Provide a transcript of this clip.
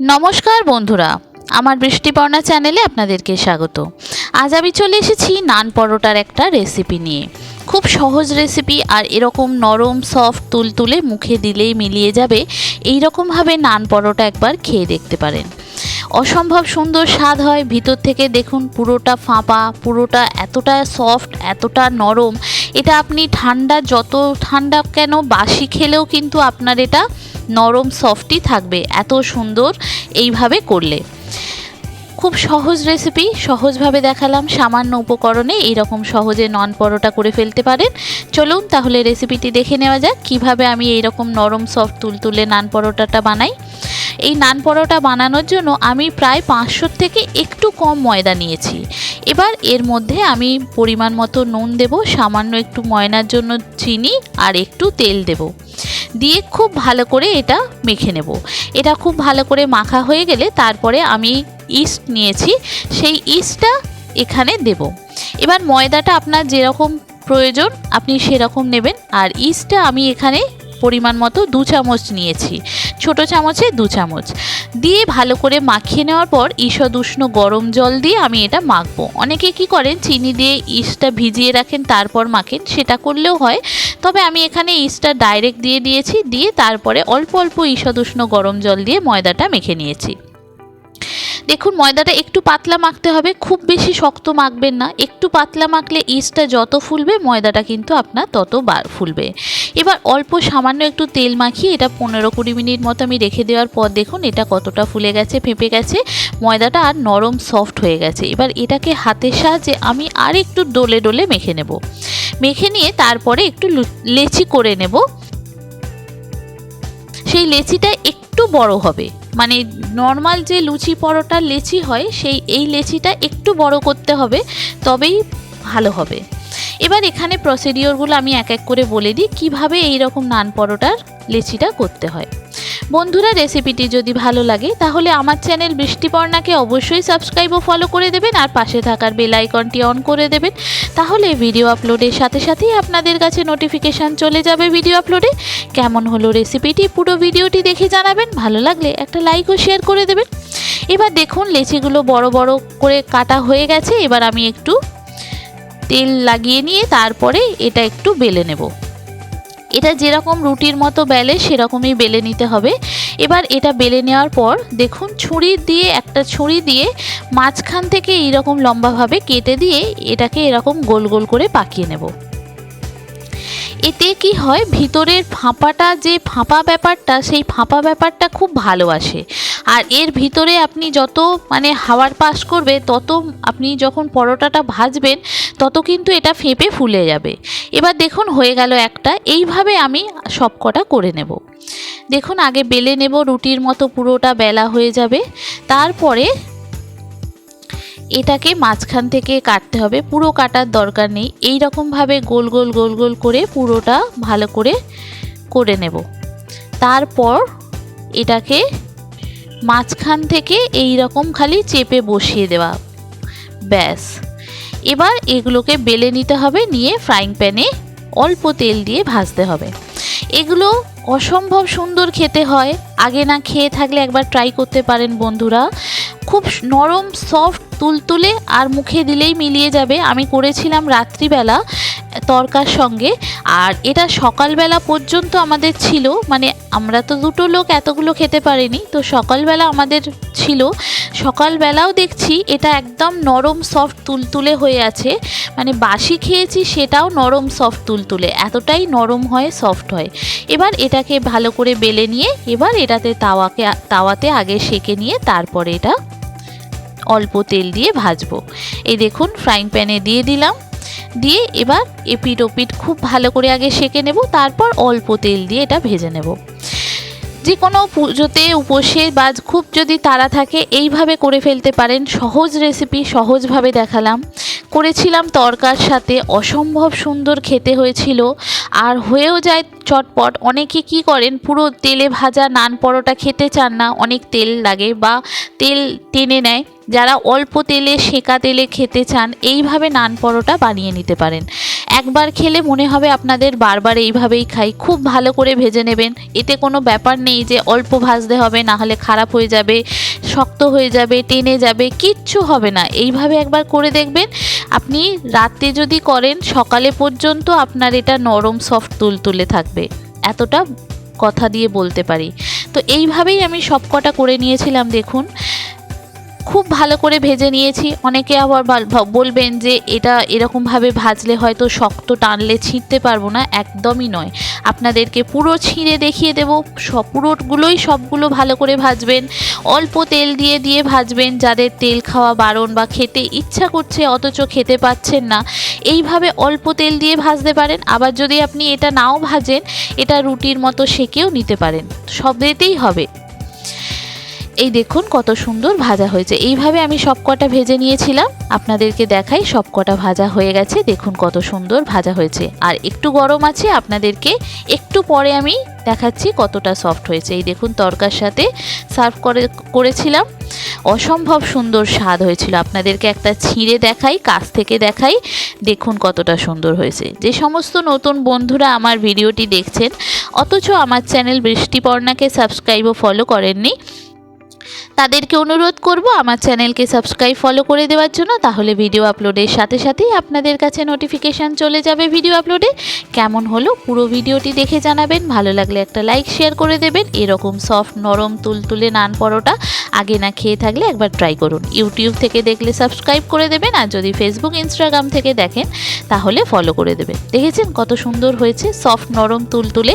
নমস্কার বন্ধুরা, আমার বৃষ্টিপর্ণা চ্যানেলে আপনাদেরকে স্বাগত। আজ আমি চলে এসেছি নান পরোটার একটা রেসিপি নিয়ে। খুব সহজ রেসিপি আর এরকম নরম, সফট, তুলতুলে মুখে দিলেই মিলিয়ে যাবে। এই রকমভাবে নান পরোটা একবার খেয়ে দেখতে পারেন। অসম্ভব সুন্দর স্বাদ হয়। ভিতর থেকে দেখুন পুরোটা ফাঁপা, পুরোটা এতটা সফট, এতটা নরম। এটা আপনি ঠান্ডা, যত ঠান্ডা কেন বাসি খেলেও কিন্তু আপনার এটা নরম সফটই থাকবে, এত সুন্দর এইভাবে করলে। খুব সহজ রেসিপি সহজভাবে দেখালাম, সামান্য উপকরণে এইরকম সহজে নন পরোটা করে ফেলতে পারেন। চলুন তাহলে রেসিপিটি দেখে নেওয়া যাক, কীভাবে আমি এইরকম নরম সফট তুলতুলে নান পরোটাটা বানাই। এই নান পরোটা বানানোর জন্য আমি প্রায় পাঁচশোর থেকে একটু কম ময়দা নিয়েছি। এবার এর মধ্যে আমি পরিমাণ মতো নুন দেব, সামান্য একটু ময়নার জন্য চিনি আর একটু তেল দেব। দিয়ে খুব ভালো করে এটা মেখে নেব। এটা খুব ভালো করে মাখা হয়ে গেলে তারপরে আমি ইস্ট নিয়েছি, সেই ইস্টটা এখানে দেব। এবার ময়দাটা আপনার যেরকম প্রয়োজন আপনি সেরকম নেবেন। আর ইস্টটা আমি এখানে পরিমাণ মতো দু চামচ নিয়েছি। ছোট চামচে দু চামচ। দিয়ে ভালো করে মাখিয়ে নেওয়ার পর ঈষদ উষ্ণ গরম জল দিয়ে আমি এটা মাখবো। অনেকে কি করেন, চিনি দিয়ে ইস্টটা ভিজিয়ে রাখেন, তারপর মাখেন। সেটা করলেও হয়। তবে আমি এখানে ইস্টটা ডাইরেক্ট দিয়ে দিয়েছি। দিয়ে তারপরে অল্প অল্প ঈষদ উষ্ণ গরম জল দিয়ে ময়দাটা মেখে নিয়েছি। দেখুন, ময়দাটা একটু পাতলা মাখতে হবে, খুব বেশি শক্ত মাখবেন না। একটু পাতলা মাখলে ইস্টটা যত ফুলবে, ময়দাটা কিন্তু আপনার তত বার ফুলবে। এবার অল্প সামান্য একটু তেল মাখিয়ে এটা পনেরো কুড়ি মিনিট মতো আমি রেখে দেওয়ার পর দেখুন, এটা কতটা ফুলে গেছে, ফেঁপে গেছে। ময়দাটা আর নরম সফট হয়ে গেছে। এবার এটাকে হাতের সাহায্যে আমি আর একটু ডোলে ডোলে মেখে নেব। মেখে নিয়ে তারপরে একটু লেচি করে নেব। সেই লেচিটা একটু বড় হবে। মানে নর্মাল যে লুচি পরোটার লেচি হয়, সেই এই লেচিটা একটু বড় করতে হবে, তবেই ভালো হবে। এবার এখানে প্রসিডিওরগুলো আমি এক এক করে বলে দিই, কীভাবে এইরকম নান পরোটার লেচিটা করতে হয়। বন্ধুরা রেসিপিটি যদি ভালো লাগে, তাহলে আমার চ্যানেল বৃষ্টিপর্ণাকে অবশ্যই সাবস্ক্রাইব ও ফলো করে দেবেন আর পাশে থাকার বেল আইকনটি অন করে দেবেন। তাহলে ভিডিও আপলোডের সাথে সাথেই আপনাদের কাছে নোটিফিকেশান চলে যাবে ভিডিও আপলোডে কেমন হলো রেসিপিটি পুরো ভিডিওটি দেখে জানাবেন, ভালো লাগলে একটা লাইক ও শেয়ার করে দেবেন। এবার দেখুন, লেচিগুলো বড় বড় করে কাটা হয়ে গেছে, এবার আমি একটু তেল লাগিয়ে নিয়ে তারপরে এটা একটু বেলে নেব। এটা যেরকম রুটির মতো বেলে, সেরকমই বেলে নিতে হবে। এবার এটা বেলে নেওয়ার পর দেখুন, ছুরি দিয়ে, একটা ছুরি দিয়ে মাঝখান থেকে এইরকম লম্বাভাবে কেটে দিয়ে এটাকে এরকম গোল গোল করে পাকিয়ে নেব। এতে কি হয়, ভিতরের ফাঁপাটা, যে ফাঁপা ব্যাপারটা, সেই ফাঁপা ব্যাপারটা খুব ভালো আসে। আর এর ভিতরে আপনি যত মানে হাওয়ার পাস করবে, তত আপনি যখন পরোটাটা ভাজবেন, তত কিন্তু এটা ফেঁপে ফুলে যাবে। এবার দেখুন হয়ে গেল একটা, এইভাবে আমি সবকটা করে নেব। দেখুন আগে বেলে নেব, রুটির মতো পুরোটা বেলা হয়ে যাবে। তারপরে এটাকে মাঝখান থেকে কাটতে হবে, পুরো কাটার দরকার নেই। এই রকমভাবে গোল গোল গোল গোল করে পুরোটা ভালো করে করে নেব। তারপর এটাকে মাঝখান থেকে এই রকম খালি চেপে বসিয়ে দেওয়া। ব্যাস। এবার এগুলোকে বেলে নিতে হবে, নিয়ে ফ্রাইং প্যানে অল্প তেল দিয়ে ভাজতে হবে। এগুলো অসম্ভব সুন্দর খেতে হয়। আগে না খেয়ে থাকলে একবার ট্রাই করতে পারেন বন্ধুরা। খুব নরম সফট তুলতুলে আর মুখে দিলেই মিলিয়ে যাবে। আমি করেছিলাম রাত্রিবেলা। তরকার সঙ্গে। আর এটা সকালবেলা পর্যন্ত আমাদের ছিল। মানে আমরা তো দুটো লোক এতগুলো খেতে পারিনি। তো সকালবেলা আমাদের ছিল। সকালবেলাও দেখছি এটা একদম নরম সফট তুলতুলে হয়ে আছে। মানে বাসি খেয়েছি সেটাও নরম সফট তুলতুলে। এতটাই নরম হয় সফট হয়। এবার এটাকে ভালো করে বেলে নিয়ে এবার এটাতে তাওয়াকে, তাওয়াতে আগে সেকে নিয়ে তারপরে এটা অল্প তেল দিয়ে ভাজবো। এই দেখুন ফ্রাইং প্যানে দিয়ে দিলাম। দিয়ে এবার এপিট ওপিট খুব ভালো করে আগে সেকে নেব, তারপর অল্প তেল দিয়ে এটা ভেজে নেব। যে কোনো পুজোতে উপসে বা খুব যদি তাড়া থাকে, এইভাবে করে ফেলতে পারেন। সহজ রেসিপি, সহজভাবে দেখালাম। করেছিলাম তরকার সাথে, অসম্ভব সুন্দর খেতে হয়েছিল। আর হয়েও যায় চটপট। অনেকে কি করেন, পুরো তেলে ভাজা নান পরোটা খেতে চান না, অনেক তেল লাগে বা তেল টেনে নেয়। যারা অল্প তেলে, সেকা তেলে খেতে চান, এইভাবে নান পরোটা বানিয়ে নিতে পারেন। একবার খেলে মনে হবে আপনাদের বারবার এইভাবেই খাই। খুব ভালো করে ভেজে নেবেন। এতে কোনো ব্যাপার নেই যে অল্প ভাজতে হবে, না হলে খারাপ হয়ে যাবে, শক্ত হয়ে যাবে, টেনে যাবে, কিচ্ছু হবে না। এইভাবে একবার করে দেখবেন। আপনি রাতে যদি করেন, সকালে পর্যন্ত আপনার এটা নরম, সফট তুলতুলে থাকবে। এতটা কথা দিয়ে বলতে পারি। তো এইভাবেই আমি সব কটা করে নিয়েছিলাম, দেখুন। খুব ভালো করে ভেজে নিয়েছি। অনেকে আবার বলবেন যে এটা এরকমভাবে ভাজলে হয়তো শক্ত টানলে ছিঁড়তে পারব না। একদমই নয়। আপনাদেরকে পুরো ছিঁড়ে দেখিয়ে দেবো। পুরোগুলোই সবগুলো ভালো করে ভাজবেন। অল্প তেল দিয়ে দিয়ে ভাজবেন। যাদের তেল খাওয়া বারণ বা খেতে ইচ্ছা করছে অথচ খেতে পাচ্ছেন না, এইভাবে অল্প তেল দিয়ে ভাজতে পারেন। আবার যদি আপনি এটা নাও ভাজেন, এটা রুটির মতো সেকেও নিতে পারেন। সব দিতেই হবে। এই দেখুন কত সুন্দর ভাজা হয়েছে। এইভাবে আমি সব কটা ভেজে নিয়েছিলাম। আপনাদেরকে দেখাই সব কটা ভাজা হয়ে গেছে। দেখুন কত সুন্দর ভাজা হয়েছে। আর একটু গরম আছে, আপনাদেরকে একটু পরে আমি দেখাচ্ছি কতটা সফট হয়েছে। এই দেখুন তরকার সাথে সার্ভ করে, করেছিলাম। অসম্ভব সুন্দর স্বাদ হয়েছিল। আপনাদেরকে একটা ছিঁড়ে দেখাই, কাছ থেকে দেখাই। দেখুন কতটা সুন্দর হয়েছে। যে সমস্ত নতুন বন্ধুরা আমার ভিডিওটি দেখছেন, অথচ আমার চ্যানেল বৃষ্টিপর্ণাকে সাবস্ক্রাইব ও ফলো করেননি তাদেরকে অনুরোধ করব আমার চ্যানেলকে সাবস্ক্রাইব ফলো করে দেওয়ার জন্য। তাহলে ভিডিও আপলোডের সাথে সাথেই আপনাদের কাছে নোটিফিকেশান চলে যাবে ভিডিও আপলোডে কেমন হলো পুরো ভিডিওটি দেখে জানাবেন। ভালো লাগলে একটা লাইক শেয়ার করে দেবেন। এরকম সফট নরম, তুলতুলে নান পরোটা আগে না খেয়ে থাকলে একবার ট্রাই করুন। ইউটিউব থেকে দেখলে সাবস্ক্রাইব করে দেবেন আর যদি ফেসবুক ইনস্টাগ্রাম থেকে দেখেন তাহলে ফলো করে দেবেন। দেখেছেন কত সুন্দর হয়েছে? সফট নরম, তুলতুলে।